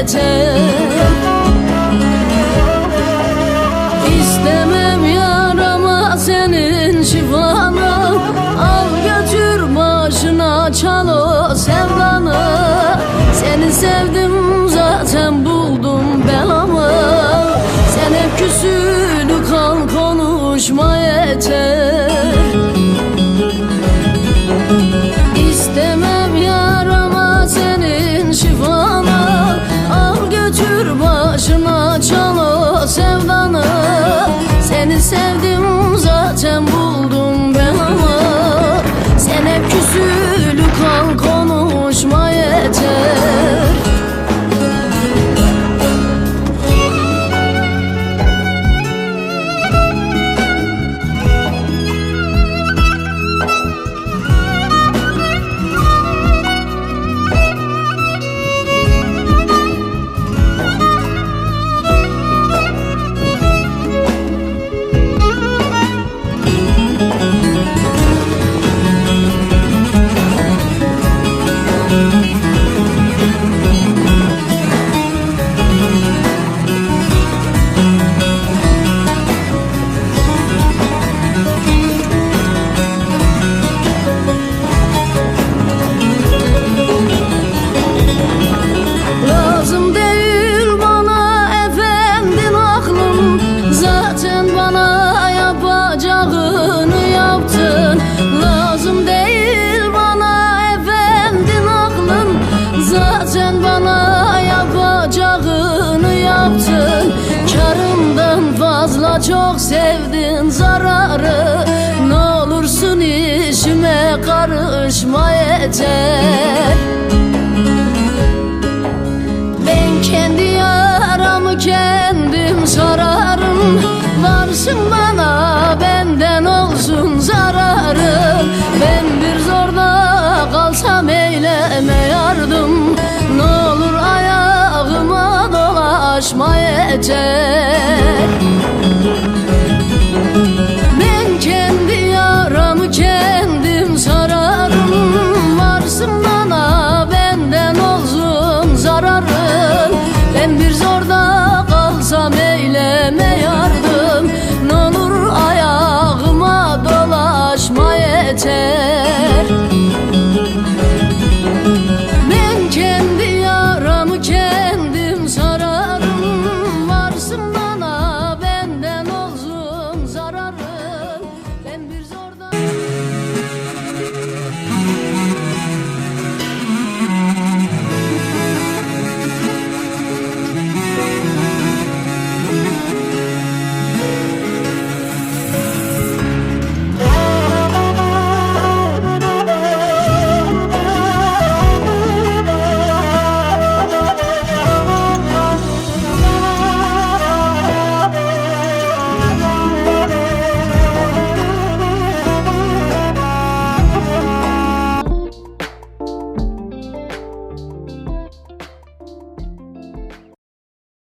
gideceğim İstemem yarama senin şifa And it's the Fazla çok sevdin zararı Ne olursun işime karışma yeter. Ben kendi yaramı kendim sararım Varsın bana benden olsun zararı. Ben bir zorda kalsam eyleme yardım Ne olur ayağıma dolaşma yeter Thank you.